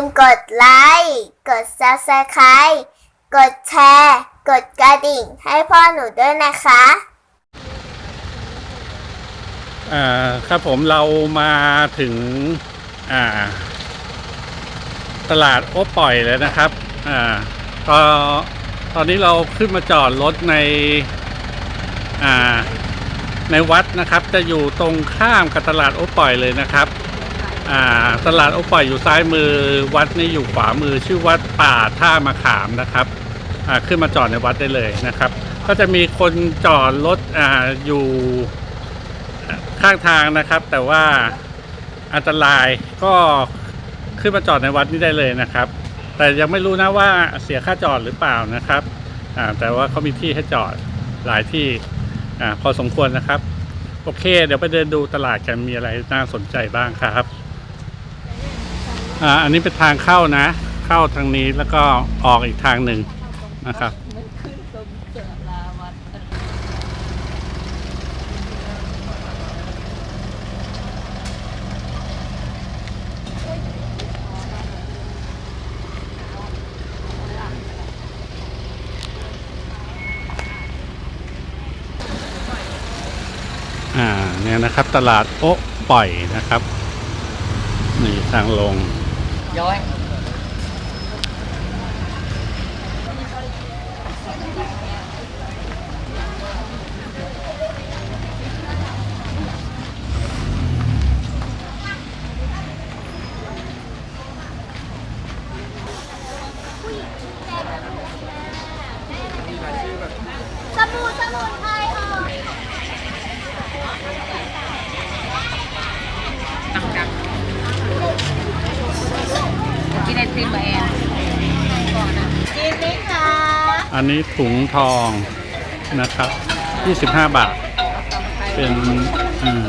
มกดไลค์ กด Subscribe กดแชร์ กดกระดิ่งให้พ่อหนูด้วยนะคะ อ่าครับผมเรามาถึงอ่า ตลาดโอปล่อยแล้วนะครับอ่าตอนตอนนี้เราขึ้นมาจอดรถในอ่าในวัดนะครับ จะอยู่ตรงข้ามกับตลาดโอปล่อยเลยนะครับอ ตลาดโอป่อยอยู่ซ้ายมือวัดนี่อยู่ขวามือชื่อวัดป่าท่ามะขามนะครับขึ้นมาจอดในวัดได้เลยนะครับ ก็จะมีคนจอดรถออยู่ข้างทางนะครับ แต่ว่าอันตรายก็ขึ้นมาจอดในวัดนี้ได้เลยนะครับ แต่ยังไม่รู้นะว่าเสียค่าจอดหรือเปล่านะครับแต่ว่าเขามีที่ให้จอดหลายที่อพอสมควรนะครับ โอเค เดี๋ยวไปเดินดูตลาดกันมีอะไรน่าสนใจบ้างครับ อ่าอันนี้เป็นทางเข้านะ เข้าทางนี้แล้วก็ออกอีกทางหนึ่งนะครับอ่าเนี่ยนะครับตลาดโอ๊ะปล่อยนะครับ นี่ทางลง ย้อยสมุนสมุนไพรค่ะ กินไอติมมาเองกินไหมคะอันนี้ถุงทองนะครับ 25 บาท เป็นอืม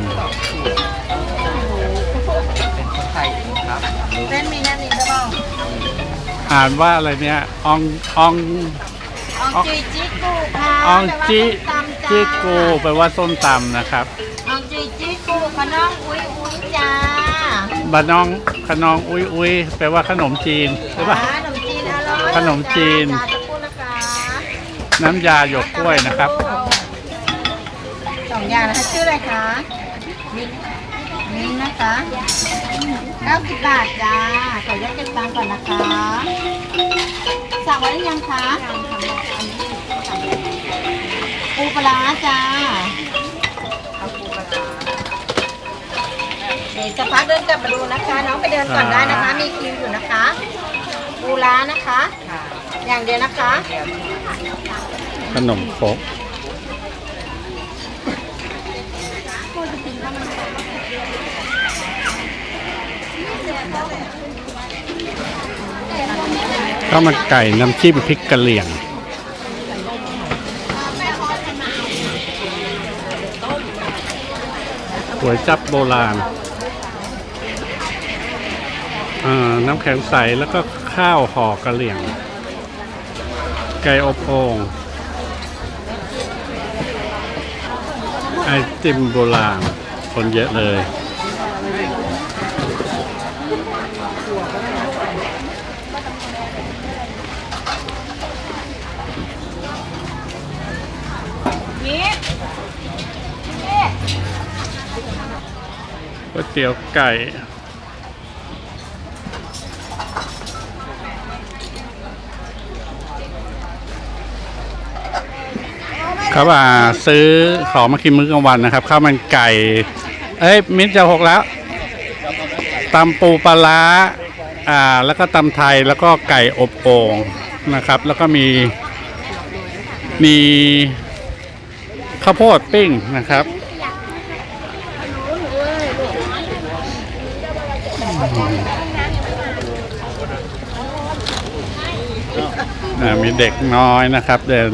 คนไทยครับเส้นมีน้ำนิดหรือเปล่าอ่านว่าอะไรเนี่ยอองอองอองจีจิกูค่ะอองจิแปลว่าส้มตำจ้าจิกูแปลว่าส้มตำนะครับอองจีจิกูขน้องอุ้ยอุ้ยจ้า บะนองขนองอุ้ยอุ้ยแปลว่าขนมจีนใช่ปะ ขนมจีนอร่อยขนมจีน จ้าจะพูดนะคะน้ำยาหยกกล้วยนะครับ สองอย่างนะคะชื่ออะไรคะมิ้นนะคะ90บาทจ้าขออนุญาตเก็บตังค์ก่อนนะคะ สั่งไว้หรือยังคะปูปลาร้าจ้า สักพักเดินกลับมาดูนะคะ น้องไปเดินก่อนได้นะคะ มีคิวอยู่นะคะปูร้านะคะ อย่างเดียวนะคะ ขนมครกข้าวมันไก่น้ำจิ้มพริกกะเหรี่ยงก๋วยจับโบราณอ่า น้ำแข็งใสแล้วก็ข้าวห่อกะเหรี่ยง ไก่อบโอ่งไอติมโบราณคนเยอะเลยนี่ก๋วยเตี๋ยวไก่ ครับอ่าซื้อของมากินมื้อกลางวันนะครับข้าวมันไก่ เอ้ยมิ้นจะหกแล้วตำปูปลาร้าอ่าแล้วก็ตำไทยแล้วก็ไก่อบโอ่งนะครับ แล้วก็มีมีข้าวโพดปิ้งนะครับมีเด็กน้อยนะครับเดิน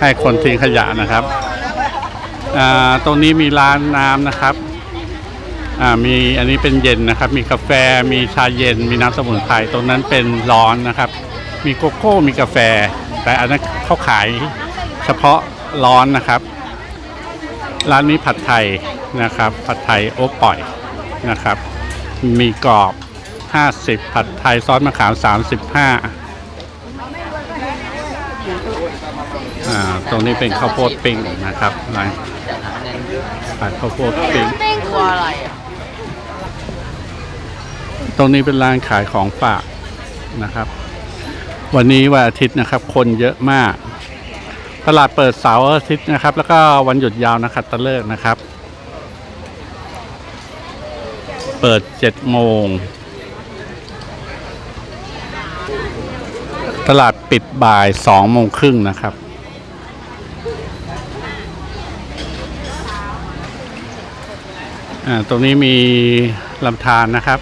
ให้คนทิ้งขยะนะครับอ่าตรงนี้มีร้านน้ำนะครับอ่ามีอันนี้เป็นเย็นนะครับ มีกาแฟมีชาเย็น มีน้ำสมุนไพรตรงนั้นเป็นร้อนนะครับ มีโกโก้มีกาแฟ แต่อันนั้นเขาขายเฉพาะร้อนนะครับ ร้านนี้ผัดไทยนะครับ ผัดไทยโอ๊ปล่อยนะครับ มีกรอบ 50 ผัดไทยซอสมะขาม 35 อ่าตรงนี้เป็นข้าวโพดปิ้งนะครับร้านขายข้าวโพดปิ้ง ตัวอะไรอะตรงนี้เป็นร้านขายของฝากนะครับ วันนี้วันอาทิตย์นะครับ คนเยอะมาก ตลาดเปิดเสาร์อาทิตย์นะครับ แล้วก็วันหยุดยาวนะครับตะเลิกนะครับ เปิด7โมง ตลาดปิดบ่าย2โมงครึ่งนะครับ อ่า ตรงนี้มีลำธารนะครับ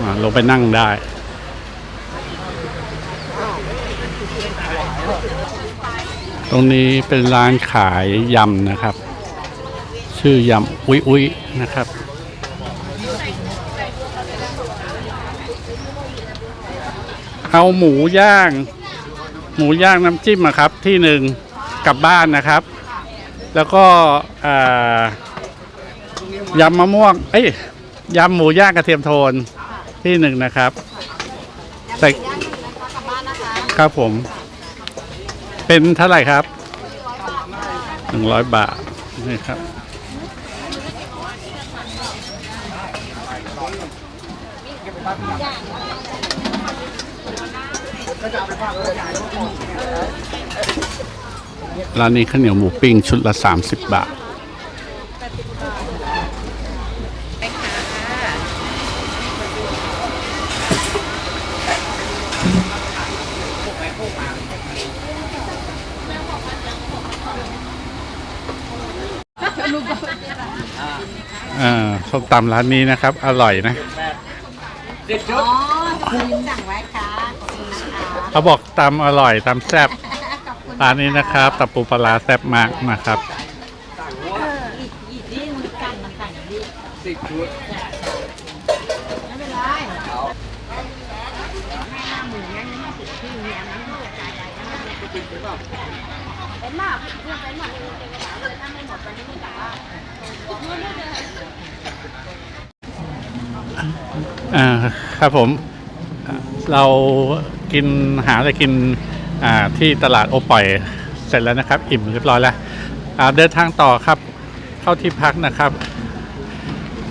อ่าลงไปนั่งได้ ตรงนี้เป็นร้านขายยำนะครับ ชื่อยำอุ้ยอุ้ยนะครับเอาหมูย่าง หมูย่างน้ำจิ้มอะครับ ที่หนึ่งกลับบ้านนะครับ แล้วก็ยำมะม่วง เอ้ยยำหมูย่างกระเทียมโทนที่หนึ่งนะครับใส่ครับผม เป็นเท่าไหร่ครับหนึ่งร้อยบาทนี่ครับ ร้านนี้ข้าวเหนียวหมูปิ้งชุดละ 30 บาทอ่าส้มตำร้านนี้นะครับ อร่อยนะอ๋อคุณสั่งไว้ค่ะขอบคุณนะคะเขาบอกตำอร่อยตำแซ่บขอบคุณ ร้านนี้นะครับตำปูปลาร้าแซ่บมากนะครับ อ่าครับผม เรากินหาอะไรกินที่ตลาดโอป่อยเสร็จแล้วนะครับ อิ่มเรียบร้อยแล้วเดินทางต่อครับ เข้าที่พักนะครับ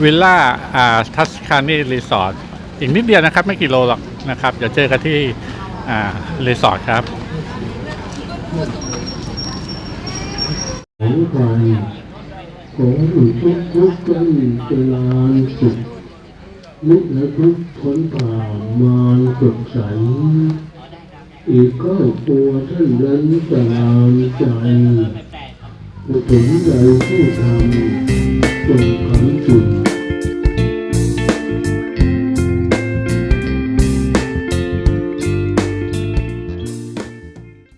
วิลล่าอ่าทัสคานีรีสอร์ทอีกนิดเดียวนะครับ ไม่กี่โลหรอกนะครับ เดี๋ยวเจอกันที่อ่ารีสอร์ทครับของใครขอให้ทุกทุกท่านเจริญสุขนิและทุกพ้นผ่ามารสดใส อีกครอบครัวท่านนั้นตามใจผู้ถึงใจผู้ทำจงขังจุด